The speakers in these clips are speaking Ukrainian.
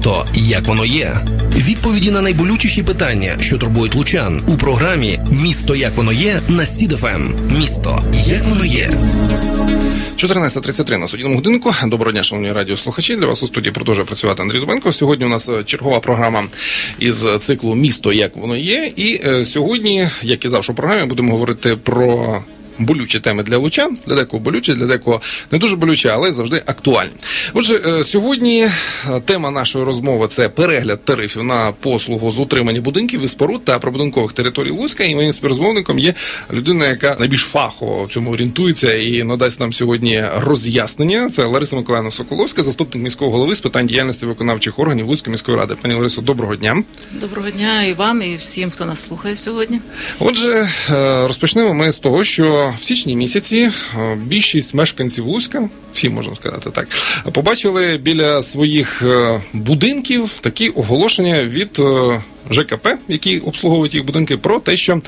Місто як воно є. Відповіді на найболючіші питання, що турбують лучан, у програмі Місто як воно є на СІДФМ. Місто як воно є. 14.33 на судіному годинку. Доброго дня, шановні радіослухачі. Для вас у студії продовжує працювати Андрій Зубенко. Сьогодні у нас е, чергова програма із циклу Місто як воно є. І е, сьогодні, як і завжди у програмі, будемо говорити про. Болючі теми для лучан, для декого болючі, для декого не дуже болючі, але завжди актуальні. Отже, е, сьогодні е, тема нашої розмови це перегляд тарифів на послугу з утримання будинків і споруд та прибудинкових територій Луцька. І моїм співрозмовником є людина, яка найбільш фахово в цьому орієнтується і надасть нам сьогодні роз'яснення. Це Лариса Миколаївна Соколовська, заступник міського голови з питань діяльності виконавчих органів Луцької міської ради. Пані Ларисо, доброго дня. Доброго дня і вам, і всім, хто нас слухає сьогодні. Отже, е, розпочнемо ми з того, що в січні місяці е, більшість мешканців Луцька, всі можна сказати так, побачили біля своїх е, будинків такі оголошення від е, ЖКП, які обслуговують їх будинки, про те, що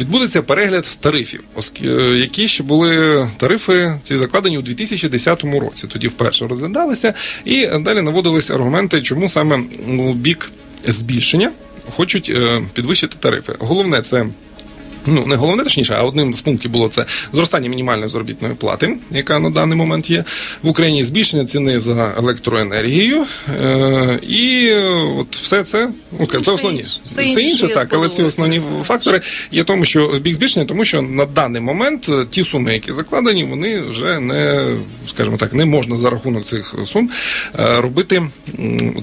відбудеться перегляд тарифів, які ще були тарифи ці закладені у 2010 році. Тоді вперше розглядалися, і далі наводились аргументи, чому саме у бік збільшення хочуть підвищити тарифи. Головне це. Ну, не головне точніше, а одним з пунктів було це зростання мінімальної заробітної плати, яка на даний момент є. В Україні, збільшення ціни за електроенергію, е, і от все це ну, це основні. все, все інше, так, але ці основні фактори є тому, що бік збільшення, тому що на даний момент ті суми, які закладені, вони вже не скажімо так, не можна за рахунок цих сум е, робити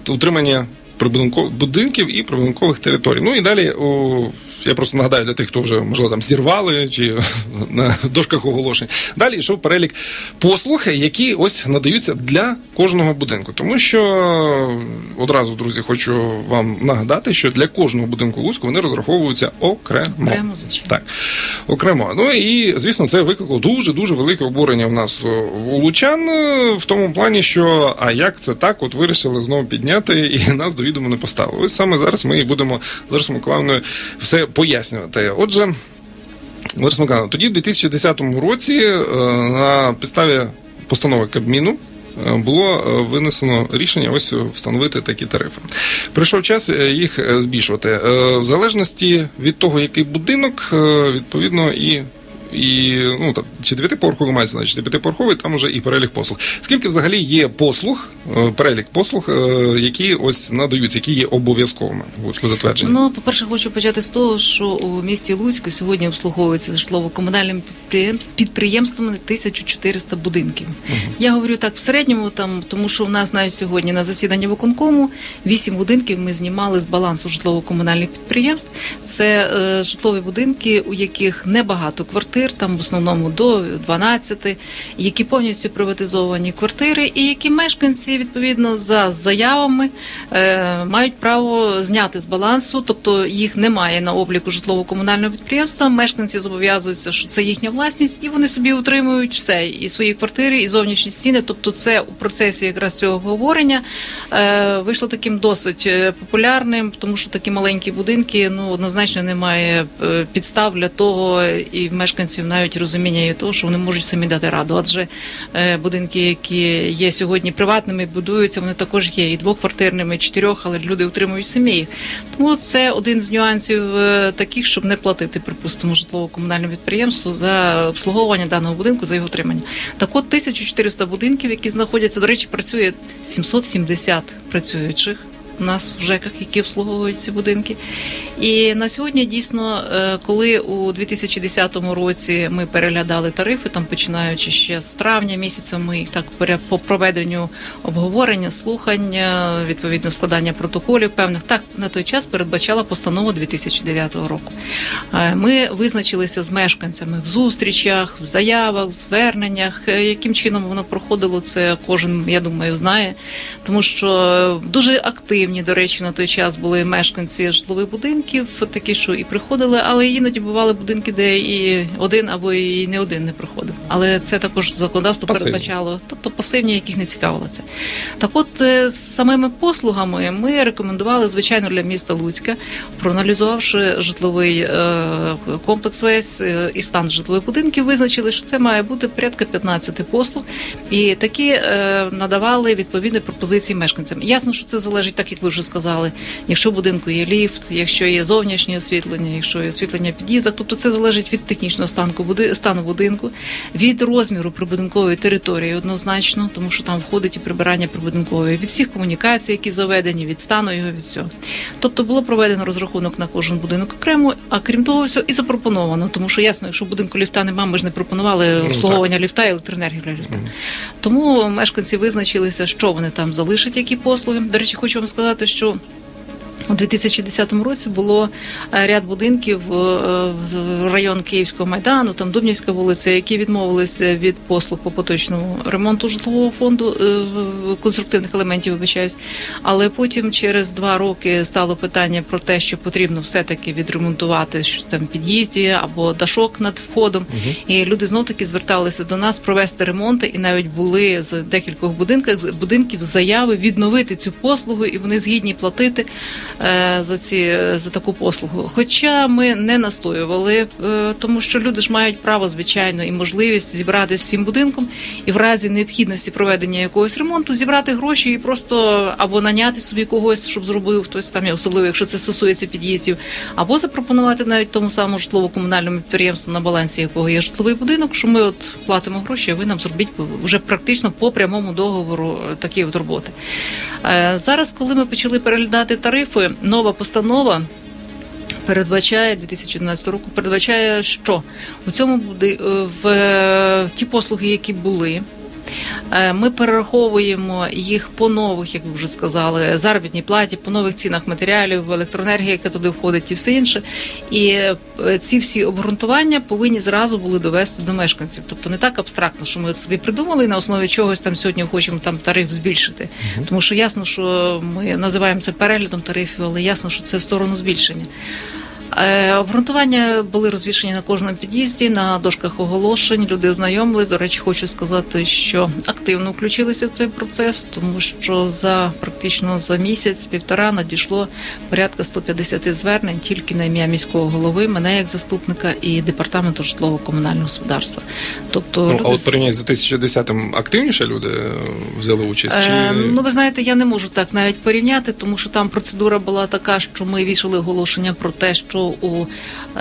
утримання прибудинкових будинків і прибудинкових територій. Ну і далі у я просто нагадаю для тих, хто вже можливо там зірвали чи на дошках оголошень. Далі йшов перелік послуг, які ось надаються для кожного будинку. Тому що одразу, друзі, хочу вам нагадати, що для кожного будинку Луцьку вони розраховуються окремо. Окремо, звичайно. Так, окремо. Ну і звісно, це викликало дуже дуже велике обурення в нас у Лучан в тому плані, що а як це так, от вирішили знову підняти і нас до відомо не поставили. Ось саме зараз ми будемо з Ларисою Миколаївною все пояснювати. Отже, Лариса Миколаївна, тоді в 2010 році е, на підставі постанови Кабміну. Е, було е, винесено рішення ось встановити такі тарифи. Прийшов час їх збільшувати в залежності від того, який будинок, відповідно і і ну там чи дев'ятиповерховий мається значить, чи п'ятиповерховий, там вже і перелік послуг. Скільки взагалі є послуг, е, перелік послуг, е, які ось надаються, які є обов'язковими у затвердженні? Ну, по перше, хочу почати з того, що у місті Луцьку сьогодні обслуговується житлово-комунальним підприємствами 1400 будинків. Угу. Я говорю так в середньому, там тому що у нас навіть сьогодні на засіданні виконкому 8 будинків ми знімали з балансу житлово-комунальних підприємств. Це е, житлові будинки, у яких небагато квартир квартир, там в основному до 12, які повністю приватизовані квартири, і які мешканці відповідно за заявами е, мають право зняти з балансу, тобто їх немає на обліку житлово-комунального підприємства. Мешканці зобов'язуються, що це їхня власність, і вони собі утримують все і свої квартири, і зовнішні стіни. Тобто, це у процесі якраз цього обговорення е, вийшло таким досить е, популярним, тому що такі маленькі будинки ну однозначно немає е, підстав для того, і мешканці мешканців навіть розуміння є того, що вони можуть самі дати раду. Адже е, будинки, які є сьогодні приватними, будуються, вони також є і двоквартирними, і чотирьох, але люди утримують самі їх. Тому це один з нюансів е, таких, щоб не платити, припустимо, житлово-комунальному підприємству за обслуговування даного будинку за його утримання. Так от 1400 будинків, які знаходяться, до речі, працює 770 працюючих у нас в ЖЕКах, які обслуговують ці будинки. І на сьогодні дійсно, е, коли у 2010 році ми переглядали тарифи, там починаючи ще з травня місяця, ми так по проведенню обговорення, слухання, відповідно складання протоколів певних так на той час передбачала постанова 2009 року. Е, ми визначилися з мешканцями в зустрічах, в заявах, в зверненнях. Е, яким чином воно проходило, це кожен я думаю знає, тому що дуже активно активні, до речі, на той час були мешканці житлових будинків, такі, що і приходили, але іноді бували будинки, де і один або і не один не приходив. Але це також законодавство Пасивні. передбачало, тобто пасивні, яких не цікавило це. Так от е, з самими послугами ми рекомендували, звичайно, для міста Луцька, проаналізувавши житловий е, комплекс весь е, і стан житлових будинків, визначили, що це має бути порядка 15 послуг, і такі надавали відповідні пропозиції мешканцям. Ясно, що це залежить, так як ви вже сказали. Якщо в будинку є ліфт, якщо є зовнішнє освітлення, якщо є освітлення під'їздах, тобто це залежить від технічного стану, стану будинку, від розміру прибудинкової території однозначно, тому що там входить і прибирання прибудинкової, від всіх комунікацій, які заведені, від стану його від всього. Тобто було проведено розрахунок на кожен будинок окремо, а крім того, все і запропоновано, тому що ясно, якщо в будинку ліфта немає, ми ж не пропонували Ну, обслуговування ліфта і електроенергію для ліфта. Тому мешканці визначилися, що вони там залишать, які послуги. До речі, хочу вам сказати, що. У 2010 році було е, ряд будинків е, в район Київського майдану, там Дубнівська вулиця, які відмовилися від послуг по поточному ремонту житлового фонду е, конструктивних елементів, вибачаюсь. Але потім через два роки стало питання про те, що потрібно все-таки відремонтувати щось там під'їзді або дашок над входом. І люди знов таки зверталися до нас провести ремонти, і навіть були з декількох будинках будинків заяви відновити цю послугу, і вони згідні платити за ці за таку послугу. Хоча ми не настоювали, е, тому що люди ж мають право, звичайно, і можливість зібрати всім будинком і в разі необхідності проведення якогось ремонту зібрати гроші і просто або наняти собі когось, щоб зробив хтось там, особливо якщо це стосується під'їздів, або запропонувати навіть тому самому житлово-комунальному підприємству, на балансі якого є житловий будинок, що ми от платимо гроші, а ви нам зробіть вже практично по прямому договору е, такі от роботи. Е, Зараз, коли ми почали переглядати тарифи, нова постанова. Передбачає 2011 року, передбачає, що у цьому буде е, в е, ті послуги, які були. Е, Ми перераховуємо їх по нових, як ви вже сказали, заробітній платі, по нових цінах матеріалів, електроенергії, яка туди входить, і все інше. І е, ці всі обґрунтування повинні зразу були довести до мешканців. Тобто не так абстрактно, що ми собі придумали і на основі чогось там сьогодні хочемо там тариф збільшити. Тому що ясно, що ми називаємо це переглядом тарифів, але ясно, що це в сторону збільшення. Е, Обґрунтування були розвішені на кожному під'їзді, на дошках оголошень. Люди ознайомились. До речі, хочу сказати, що активно включилися в цей процес, тому що за практично за місяць, півтора надійшло порядка 150 звернень тільки на ім'я міського голови, мене як заступника і департаменту житлово-комунального господарства. Тобто, Ну, а от порівняно з 2010-м активніше люди е, взяли участь? Чи... Е, ну, ви знаєте, я не можу так навіть порівняти, тому що там процедура була така, що ми вішали оголошення про те, що у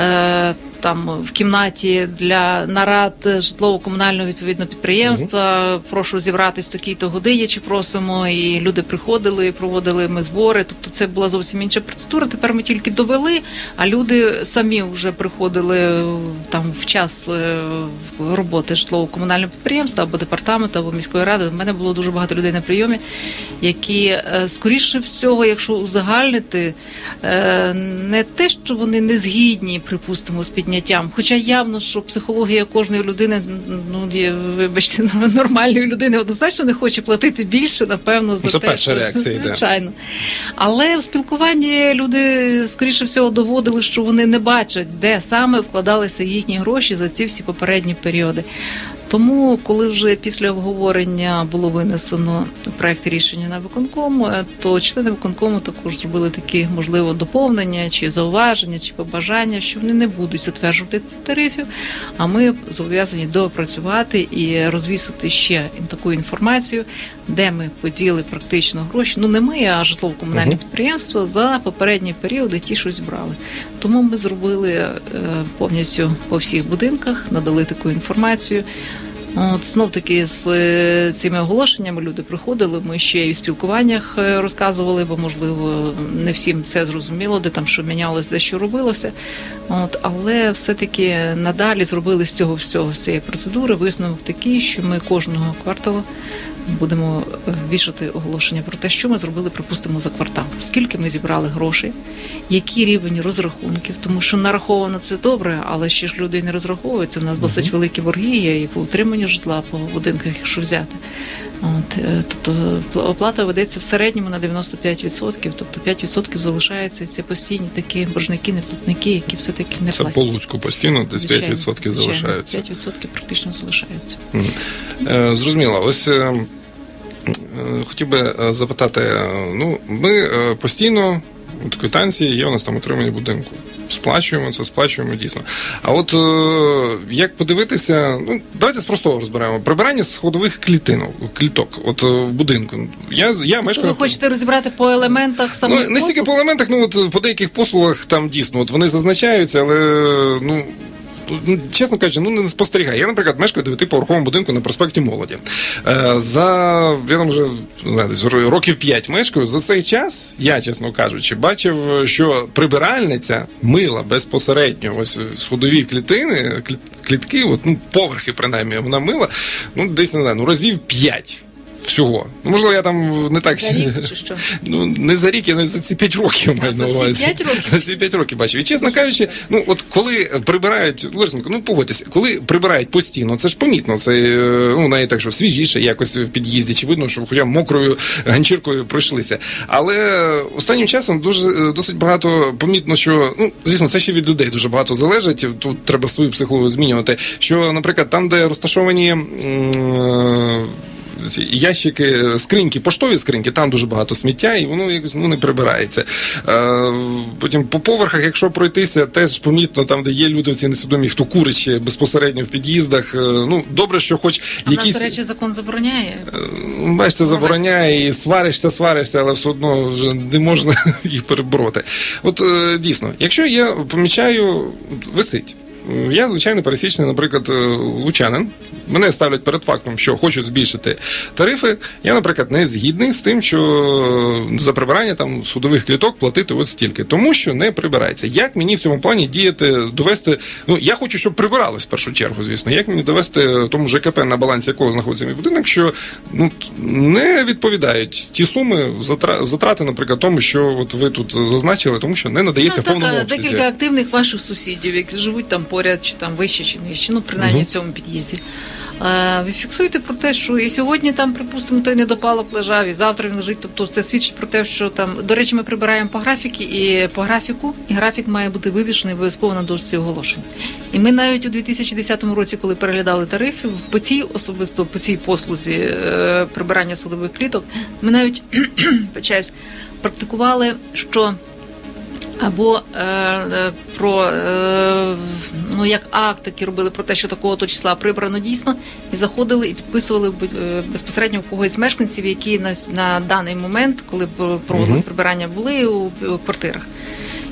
е, там в кімнаті для нарад житлово-комунального відповідно підприємства прошу зібратись в такій-то годині, чи просимо, і люди приходили, проводили ми збори. Тобто це була зовсім інша процедура. Тепер ми тільки довели, а люди самі вже приходили там в час е, роботи житлово-комунального підприємства або департаменту, або міської ради. У мене було дуже багато людей на прийомі, які е, скоріше всього, якщо узагальнити, е, не те, що вони не згідні, припустимо, з підняттям, хоча явно, що психологія кожної людини, ну є, вибачте, нормальної людини однозначно не хоче платити більше, напевно, за Це те, перша що- реакція це, звичайно. Але в спілкуванні люди скоріше всього доводили, що вони не бачать, де саме вкладалися їхні гроші за ці всі попередні періоди. Тому, коли вже після обговорення було винесено проект рішення на виконком, е, то члени виконкому також зробили такі можливо доповнення чи зауваження, чи побажання, що вони не будуть затверджувати цих тарифів. А ми зобов'язані доопрацювати і розвісити ще таку інформацію, де ми поділи практично гроші. Ну не ми, а житлово-комунальне Мгм. підприємство за попередні періоди ті, що зібрали. Тому ми зробили е, повністю по всіх будинках, надали таку інформацію. От знов таки з е, цими оголошеннями люди приходили. Ми ще і в спілкуваннях е, розказували, бо можливо не всім все зрозуміло, де там що мінялося, де що робилося. От, але все-таки надалі зробили з цього всього з цієї процедури висновок такий, що ми кожного кварталу будемо е, вішати оголошення про те, що ми зробили, припустимо, за квартал. Скільки ми зібрали грошей, який рівень розрахунків, тому що нараховано це добре, але ще ж люди не розраховуються. У нас досить великі борги є і по утриманню житла, по будинках, якщо взяти. От, е, тобто оплата ведеться в середньому на 95%, тобто 5% залишаються ці постійні такі боржники, неплатники, які все-таки не Це по Луцьку постійно, десь 5% Звичайно, залишаються. 5% практично залишаються. Е, Зрозуміло. Ось е, е, хотів би е, запитати: е, ну, ми е, постійно. От квитанції є у нас там утримання будинку. Сплачуємо це, сплачуємо дійсно. А от е, як подивитися, ну давайте з простого розберемо. Прибирання сходових клітинок, кліток, от е, в будинку. Я, я мешкаю. ви хочете розібрати по елементах самих Ну, не стільки по елементах, ну от по деяких послугах там дійсно от вони зазначаються, але ну. Ну, чесно кажучи, ну не спостерігаю. Я, наприклад, мешкаю дев'ятиповерховому будинку на проспекті Молоді. Е, за я там вже десь років 5 мешкаю. За цей час, я, чесно кажучи, бачив, що прибиральниця мила безпосередньо ось сходові клітини, кліт, клітки, от, ну, поверхи, принаймні, вона мила, ну, десь не знаю, ну разів 5 всього. Можливо, я там не так За рік чи що? Ну, не за рік, я навіть за ці 5 років маю на увазі. п'ять років? За всі 5 років бачив. І чесно кажучи, ну от коли прибирають, Ларисенко, ну погодьтеся, коли прибирають постійно, це ж помітно. Це е, ну навіть так, що свіжіше якось в під'їзді, чи видно, що хоча мокрою ганчіркою пройшлися. Але останнім часом дуже е, досить багато помітно, що ну звісно, це ще від людей дуже багато залежить. Тут треба свою психологію змінювати. Що, наприклад, там, де розташовані. м, е, ці ящики, скриньки, поштові скриньки, там дуже багато сміття, і воно якось ну, не прибирається. Е, потім по поверхах, якщо пройтися, теж помітно, там, де є люди, ці несвідомі, хто курить ще безпосередньо в під'їздах. Е, ну, добре, що хоч А якісь. нас, до речі, закон забороняє. Е, Бачите, забороняє і сваришся, сваришся, але все одно вже не можна їх перебороти. От е, дійсно, якщо я помічаю, висить. Е, Я звичайно пересічний, наприклад, е, лучанин. Мене ставлять перед фактом, що хочуть збільшити тарифи. Я, наприклад, не згідний з тим, що за прибирання там судових кліток платити ось стільки, тому що не прибирається. Як мені в цьому плані діяти, довести? Ну я хочу, щоб прибиралось в першу чергу, звісно. Як мені довести тому ЖКП, на балансі якого знаходиться мій будинок, що ну не відповідають ті суми затра- затрати, наприклад, тому, що от ви тут зазначили, тому що не надається Ну, в повному обсязі. декілька активних ваших сусідів, які живуть там поряд, чи там вище, чи нижче, ну принаймні в цьому під'їзді. Е, Ви фіксуєте про те, що і сьогодні там, припустимо, той недопалок лежав, і завтра він лежить. Тобто це свідчить про те, що там, до речі, ми прибираємо по графіки і по графіку, і графік має бути вивішений обов'язково на дошці оголошень. І ми навіть у 2010 році, коли переглядали тарифи, по цій особисто по цій послузі е, прибирання судових кліток, ми навіть вибачаюсь, практикували, що або е, е, про е, ну як акт такі робили про те, що такого то числа прибрано дійсно, і заходили і підписували е, безпосередньо в когось з мешканців, які на, на даний момент, коли проводилось прибирання, були у, у квартирах.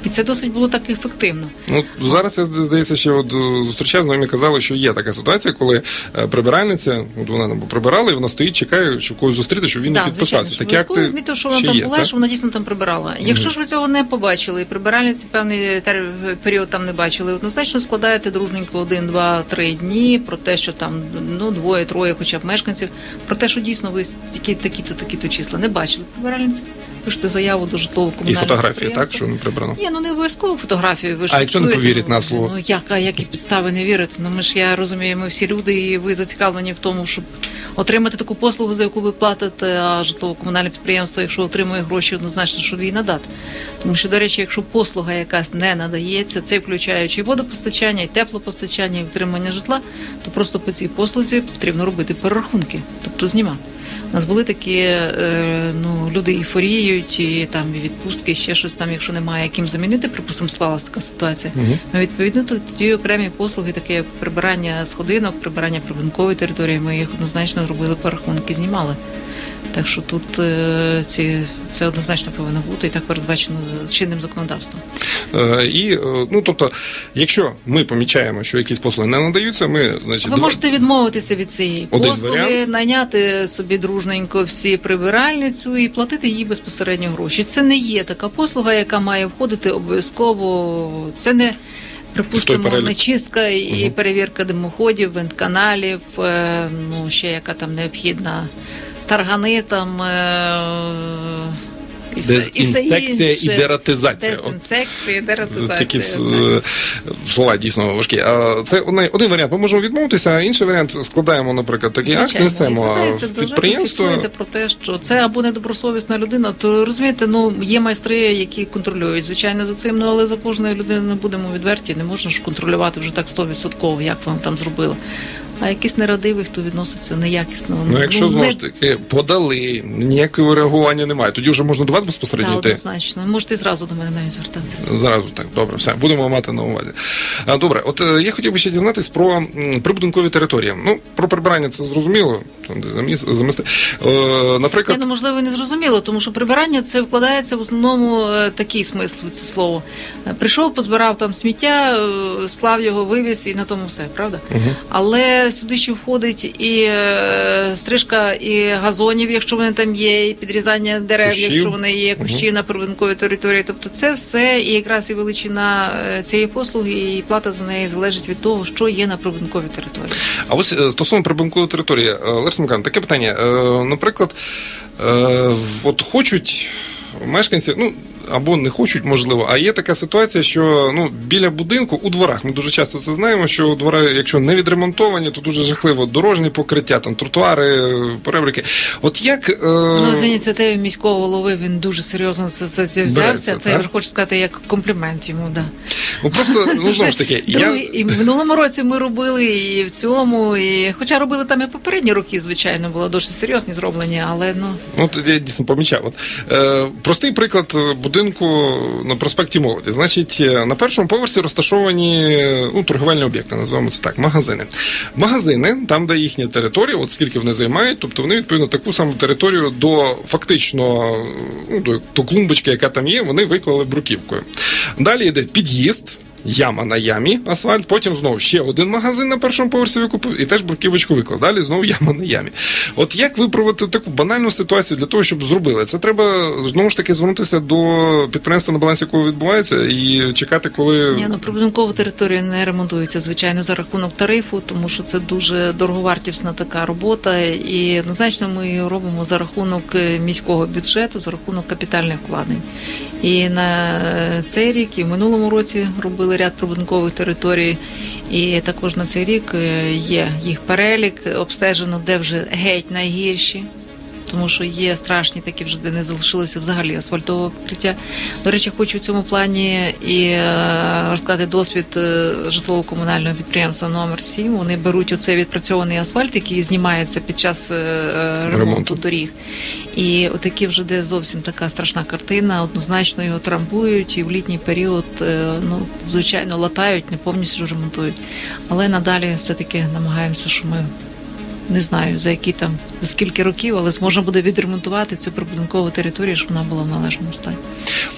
І це досить було так ефективно. Ну зараз я здається, що от е, зустрічав знайомі казали, що є така ситуація, коли е, прибиральниця, от вона там прибирала, і вона стоїть, чекає, що когось зустріти, щоб він не підписався. Такі акти відмітив, що вона там є, була, так? що вона дійсно там прибирала. Якщо ж ви цього не побачили, і прибиральниці певний період там не бачили, однозначно складаєте дружненько один, два, три дні про те, що там ну двоє, троє, хоча б мешканців, про те, що дійсно ви тільки такі-то, такі-то числа не бачили прибиральниці. Пишете заяву до житлового І фотографії, так, що не прибрано. Ні, ну не обов'язково фотографію. Ви ж А якщо не повірять ну, на слово? Ну як, а які підстави не вірити? Ну ми ж я розумію, ми всі люди, і ви зацікавлені в тому, щоб отримати таку послугу, за яку ви платите, а житлово-комунальне підприємство, якщо отримує гроші, однозначно, що її надати. Тому що, до речі, якщо послуга якась не надається, це включаючи і водопостачання, і теплопостачання, і утримання житла, то просто по цій послузі потрібно робити перерахунки, тобто зніма. У нас були такі е, ну, люди і і там і відпустки, і ще щось там, якщо немає яким замінити, припустимо, склалася така ситуація. Угу. Ми відповідно, то ті окремі послуги, такі як прибирання сходинок, прибирання прибункової території, ми їх однозначно робили порахунки, знімали. Так що тут е, ці, це однозначно повинно бути і так передбачено чинним законодавством. Е, І е, ну тобто, якщо ми помічаємо, що якісь послуги не надаються, ми значить Ви два- можете відмовитися від цієї Один послуги, варіант. найняти собі дружненько всі прибиральницю і платити їй безпосередньо гроші. Це не є така послуга, яка має входити обов'язково. Це не. Припустимо, перелік. не чистка і Мгм. перевірка димоходів, вентканалів, ну ще яка там необхідна таргани там е, І все, і все Дезінсекція інше. і дератизація. Дезінсекція, дератизація. Такі е, слова дійсно важкі. А це один, варіант. Ми можемо відмовитися, а інший варіант складаємо, наприклад, такий акт, Звичайно, і несемо в підприємство. фіксуєте про те, що це або недобросовісна людина, то розумієте, ну є майстри, які контролюють звичайно за цим. Ну але за кожною людиною не будемо відверті, не можна ж контролювати вже так 100%, як вам там зробили. А якийсь нерадивий, хто відноситься неякісно. Ну, якщо не- знову ж таки подали, ніякого реагування немає, тоді вже можна до вас безпосередньо йти. однозначно. Можете зразу до мене навіть звертатися. Зразу так, добре, все будемо мати на увазі. Добре, от е, я хотів би ще дізнатись про прибудинкові території. Ну, про прибирання це зрозуміло. Там де заміс, замести. Е, наприклад, ну можливо, не зрозуміло, тому що прибирання це вкладається в основному е, такий смисл це слово. Прийшов, позбирав там сміття, склав його, вивіз і на тому все, правда? Але сюди ще входить і стрижка і газонів, якщо вони там є, і підрізання дерев, Кущів. якщо вони є, кущів на прибудинковій території. Тобто це все і якраз і величина е, цієї послуги, і плата за неї залежить від того, що є на прибудинковій території. а ось е, стосовно прибудинкової території, е, Лариса таке питання. Наприклад, от хочуть мешканці, ну. Або не хочуть, можливо, а є така ситуація, що ну біля будинку у дворах ми дуже часто це знаємо, що двори, якщо не відремонтовані, то дуже жахливо дорожні покриття, там тротуари, перебрики. От як е... Ну, з ініціативи міського голови він дуже серйозно це, це, взявся. Це я вже хочу сказати як комплімент йому. Да. ну просто ну знову ж таки, я і в минулому році ми робили, і в цьому, і хоча робили там і попередні роки, звичайно, було дуже серйозні зроблені, але ну Ну, я дійсно помічав. От, е, простий приклад е, будинку на проспекті Молоді. Значить, е, на першому поверсі розташовані е, ну, торговельні об'єкти, називаємо це так, магазини. Магазини, там, де їхня територія, от скільки вони займають, тобто вони відповідно таку саму територію до фактично ну, до, до клумбочки, яка там є, вони виклали бруківкою. Далі йде під'їзд. Яма на ямі, асфальт, потім знову ще один магазин на першому поверсі викупив і теж бруківочку виклав. Далі знову яма на ямі. От як виправити таку банальну ситуацію для того, щоб зробили? Це треба знову ж таки звернутися до підприємства, на балансі якого відбувається, і чекати, коли ні, ну прибудинкова територія не ремонтується звичайно за рахунок тарифу, тому що це дуже дороговартісна така робота, і однозначно ми її робимо за рахунок е, міського бюджету, за рахунок капітальних вкладень. І на е, цей рік, і в минулому році робили ряд прибудинкових територій. І також на цей рік е, є їх перелік, обстежено, де вже геть найгірші. Тому що є страшні такі вже, де не залишилося взагалі асфальтового покриття. До речі, хочу в цьому плані і е, розказати досвід е, житлово-комунального підприємства номер 7 Вони беруть оцей відпрацьований асфальт, який знімається під час е, ремонту, Ремонту. доріг. І отакі вже де зовсім така страшна картина. Однозначно його трамбують і в літній період, ну звичайно, латають, не повністю ремонтують. Але надалі все-таки намагаємося, що ми не знаю за які там за скільки років, але зможемо буде відремонтувати цю прибудинкову територію, щоб вона була в належному стані.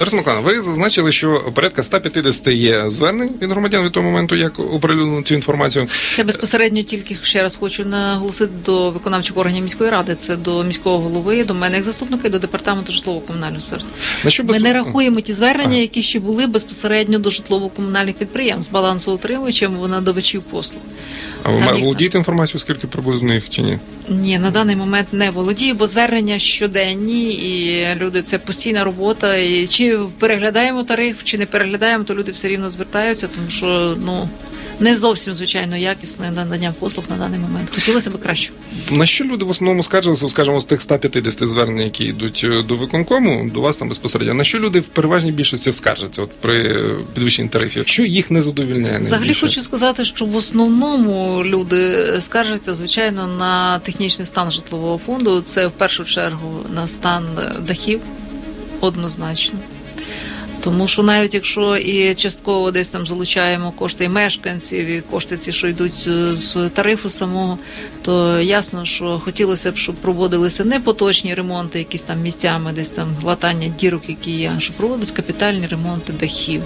Лариса Миколаївна, ви зазначили, що порядка 150 є звернень від громадян від того моменту, як оприлюднено цю інформацію. Це безпосередньо тільки ще раз хочу наголосити до виконавчих органів міської ради. Це до міського голови, до мене як заступника і до департаменту житлово-комунального господарства. Ми безпо- не рахуємо ті звернення, Ага. які ще були безпосередньо до житлово-комунальних підприємств, балансоутримувачем, надавачів послуг. А ви Там володієте інформацією, скільки приблизно їх чи ні? Ні, на даний момент не володію, бо звернення щоденні, і люди це постійна робота. І чи переглядаємо тариф, чи не переглядаємо, то люди все рівно звертаються, тому що ну не зовсім звичайно якісне надання послуг на даний момент. Хотілося б краще. На що люди в основному скаржилися, скажімо, з тих 150 звернень, які йдуть е, до виконкому, до вас там безпосередньо. На що люди в переважній більшості скаржаться от при е, підвищенні тарифів? Що їх не задовільняє? Взагалі хочу сказати, що в основному люди скаржаться звичайно на технічний стан житлового фонду. Це в першу чергу на стан дахів, однозначно. Тому що навіть якщо і частково десь там залучаємо кошти мешканців, і кошти ці, що йдуть е, з тарифу самого, то ясно, що хотілося б, щоб проводилися не поточні ремонти, якісь там місцями, десь там латання дірок, які є, а щоб проводились капітальні ремонти дахів.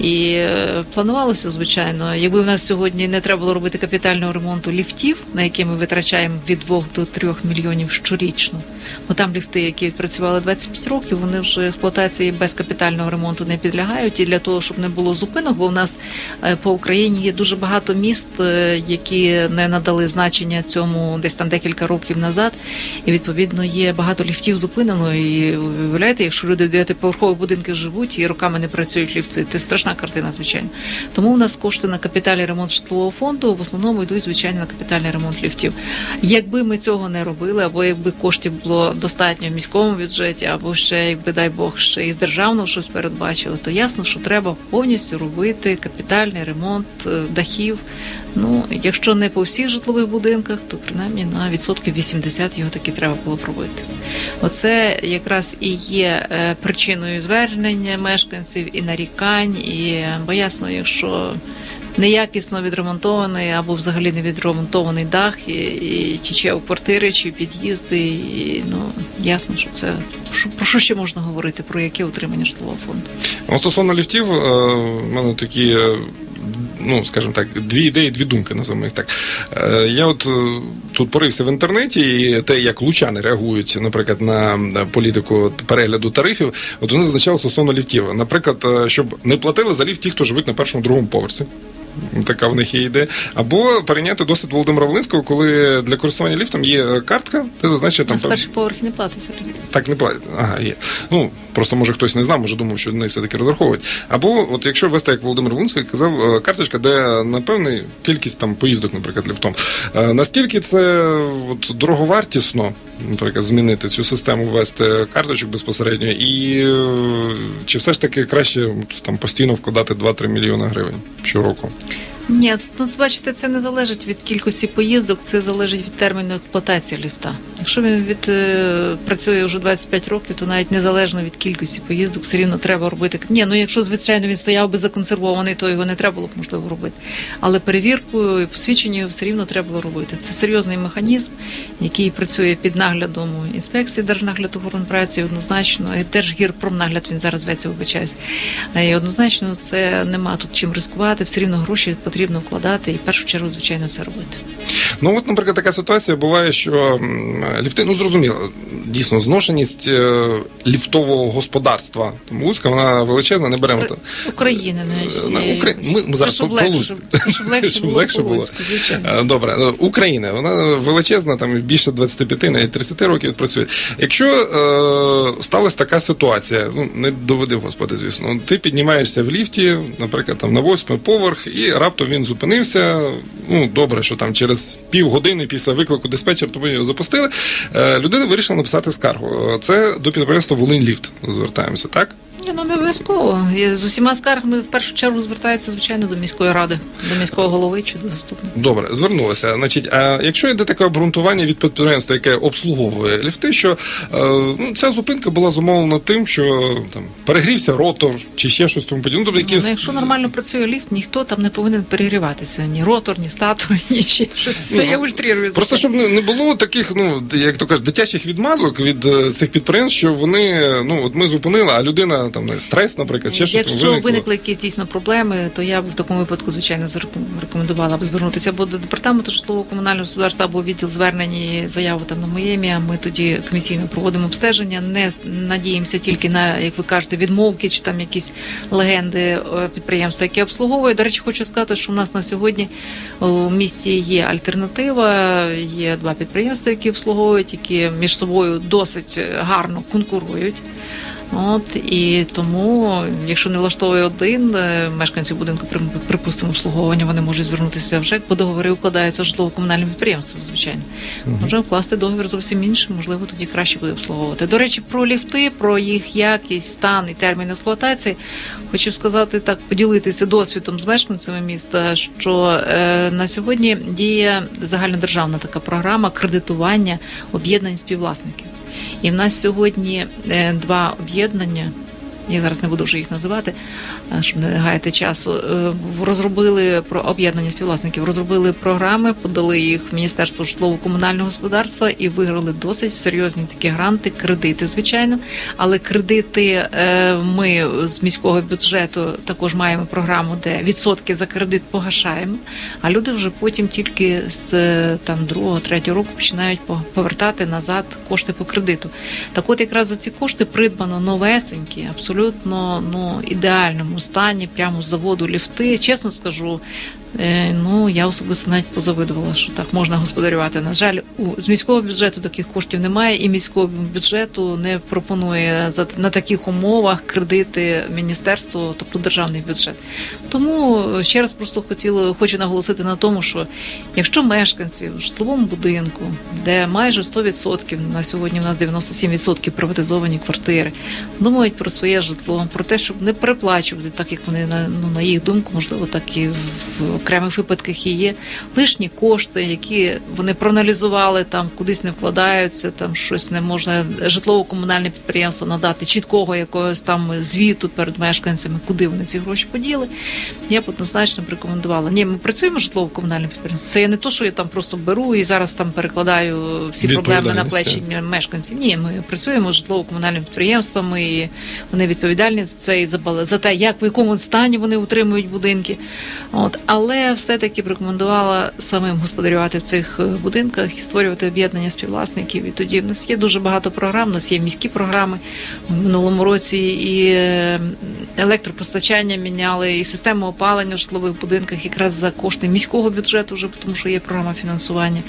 І е, планувалося, звичайно, якби в нас сьогодні не треба було робити капітального ремонту ліфтів, на які ми витрачаємо від 2 до 3 мільйонів щорічно. Бо там ліфти, які працювали 25 років, вони вже експлуатації без капітального ремонту не підлягають. І для того, щоб не було зупинок, бо в нас е, по Україні є дуже багато міст, е, які не надали значення цьому десь там декілька років назад. І відповідно є багато ліфтів зупинено. І уявляєте, якщо люди в дев'ятиповерхових будинках живуть і роками не працюють ліфти, це страшна картина, звичайно. Тому у нас кошти на капітальний ремонт житлового фонду в основному йдуть звичайно на капітальний ремонт ліфтів. Якби ми цього не робили, або якби коштів було достатньо в міському бюджеті, або ще, якби дай Бог, ще із державного щось передбачили, то ясно, що треба повністю робити капітальний ремонт е, дахів. Ну, якщо не по всіх житлових будинках, то принаймні на відсотків 80 його таки треба було б робити. Оце якраз і є е, причиною звернення мешканців і нарікань, і е, бо ясно, якщо неякісно відремонтований або взагалі не відремонтований дах і, і тіче у квартири чи під'їзди, і ну ясно, що це про що ще можна говорити, про яке утримання житлового фонду. Ну, стосовно ліфтів, е, в мене такі. Ну, скажімо так, дві ідеї, дві думки, називаємо їх так. Е, Я от е, тут порився в інтернеті, і те, як лучани реагують, наприклад, на на політику перегляду тарифів, от вони зазначали стосовно ліфтів. Наприклад, е, щоб не платили за ліфт ті, хто живуть на першому другому поверсі. Така в них є ідея. Або перейняти досвід Володимира Волинського, коли для користування ліфтом є картка, де зазначено там перший поверх не платиться. так не платять. Ага, є. Ну просто може хтось не знав, може думав, що вони все-таки розраховують. Або, от якщо ввести, як Володимир Волинський казав, е, карточка, де на певний кількість там поїздок, наприклад, ліфтом. Е, Наскільки це от, дороговартісно, наприклад, змінити цю систему, ввести карточок безпосередньо, і е, чи все ж таки краще там постійно вкладати 2-3 мільйони гривень щороку? Ні, ну бачите, це не залежить від кількості поїздок, це залежить від терміну експлуатації ліфта. Якщо він від е, працює вже 25 років, то навіть незалежно від кількості поїздок, все рівно треба робити. Ні, ну якщо звичайно він стояв би законсервований, то його не треба було б можливо робити. Але перевірку і посвідчення його все рівно треба було робити. Це серйозний механізм, який працює під наглядом інспекції Держнагляду праці, однозначно, і Держгірпромнагляд він зараз зветься, вибачаюсь. Е, І однозначно це нема тут чим ризикувати, все рівно гроші потрібно вкладати і в першу чергу, звичайно, це робити. Ну, от, наприклад, така ситуація буває, що ліфти, ну зрозуміло, дійсно, зношеність е, ліфтового господарства. Тому Луцька вона величезна, не беремо. то. України навіть. Е. Укра- Ми, ми зараз легше, щоб легше Щоб було, легше було. Луцьку. Е, Добре, Україна, вона величезна, там більше 25, навіть 30 років працює. Якщо е, сталася така ситуація, ну не доведи, господи, звісно, ти піднімаєшся в ліфті, наприклад, там на восьмий поверх, і раптом він зупинився. Ну добре, що там через півгодини після виклику диспетчер тобі його запустили. Е, людина вирішила написати скаргу. Це до підприємства Волинь-Ліфт звертаємося, так? Ні, ну не обов'язково. З усіма скаргами в першу чергу звертаються, звичайно, до міської ради, до міського голови чи до заступника. Добре, звернулася. Значить, а якщо йде таке обґрунтування від підприємства, яке обслуговує ліфти, що е, ну, ця зупинка була зумовлена тим, що там перегрівся ротор чи ще щось тому подібне. Тобто, Ну, якісь... якщо нормально працює ліфт, ніхто там не повинен перегріватися. Ні ротор, ні статор, ні ще щось. Це я ультрирую. Просто щоб не було таких, ну як то кажуть, дитячих відмазок від е, цих підприємств, що вони ну от ми зупинили, а людина там стрес, наприклад, ще щось Якщо виникло. виникли якісь дійсно проблеми, то я б в такому випадку, звичайно, рекомендувала б звернутися або до департаменту житлового комунального господарства, або відділ звернень і заяву там на моє ім'я. Ми тоді комісійно проводимо обстеження. Не надіємося тільки на, як ви кажете, відмовки чи там якісь легенди е, підприємства, які обслуговує. До речі, хочу сказати, що у нас на сьогодні у місті є альтернатива. Є два підприємства, які обслуговують, які між собою досить гарно конкурують. От і тому, якщо не влаштовує один е, мешканців будинку, припустимо, обслуговування, вони можуть звернутися вже, бо договори укладаються житлово-комунальним підприємством, звичайно. Може вкласти договір зовсім іншим, можливо, тоді краще буде обслуговувати. До речі, про ліфти, про їх якість, стан і термін експлуатації, хочу сказати так, поділитися досвідом з мешканцями міста, що е, на сьогодні діє загальнодержавна така програма кредитування об'єднань співвласників. І в нас сьогодні е, два об'єднання Я зараз не буду вже їх називати, е, щоб не гаяти часу. Е, Розробили про об'єднання співвласників, розробили програми, подали їх в Міністерство житлово-комунального господарства і виграли досить серйозні такі гранти, кредити, звичайно. Але кредити е, ми з міського бюджету також маємо програму, де відсотки за кредит погашаємо. А люди вже потім тільки з там другого, третього року починають по- повертати назад кошти по кредиту. Так от якраз за ці кошти придбано новесенькі, абсолютно ну ідеальному стані, прямо з заводу ліфти. Чесно скажу. Е, Ну, я особисто навіть позавидувала, що так можна господарювати. На жаль, у з міського бюджету таких коштів немає, і міського бюджету не пропонує за на таких умовах кредити міністерство, тобто державний бюджет. Тому ще раз просто хотіла хочу наголосити на тому, що якщо мешканці в житловому будинку, де майже 100%, на сьогодні у нас 97% приватизовані квартири, думають про своє житло, про те, щоб не переплачувати, так як вони на ну на їх думку, можливо, так і в окремих випадках і є лишні кошти, які вони проаналізували, там кудись не вкладаються, там щось не можна житлово-комунальне підприємство надати чіткого якогось там звіту перед мешканцями, куди вони ці гроші поділи. Я б однозначно б рекомендувала. Ні, ми працюємо житлово-комунальним підприємством. Це я не то, що я там просто беру і зараз там перекладаю всі проблеми на плечі мешканців. Ні, ми працюємо з житлово-комунальними підприємствами, і вони відповідальні за це і за, за те, як в якому стані вони утримують будинки. От, але все-таки б рекомендувала самим господарювати в цих е, будинках і створювати об'єднання співвласників. І тоді в нас є дуже багато програм. У нас є міські програми в минулому році і електропостачання міняли, і систему опалення в житлових будинках якраз за кошти міського бюджету, вже тому що є програма фінансування.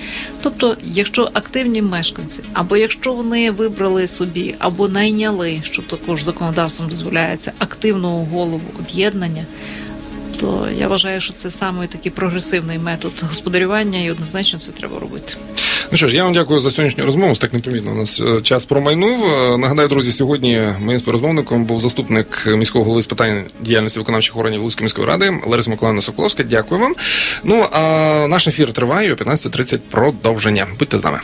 Тобто, якщо активні мешканці, або якщо вони вибрали собі, або найняли, що також законодавством дозволяється, активного голову об'єднання. То я вважаю, що це саме такий прогресивний метод господарювання, і однозначно це треба робити. Ну що ж, я вам дякую за сьогоднішню розмову. Так непомітно у нас е, час промайнув. Е, Нагадаю, друзі, сьогодні моїм співрозмовником був заступник міського голови з питань діяльності виконавчих органів Луцької міської ради Лариса Миколаївна Соколовська. Дякую вам. Ну а наш ефір триває о 15.30 продовження. Будьте з нами.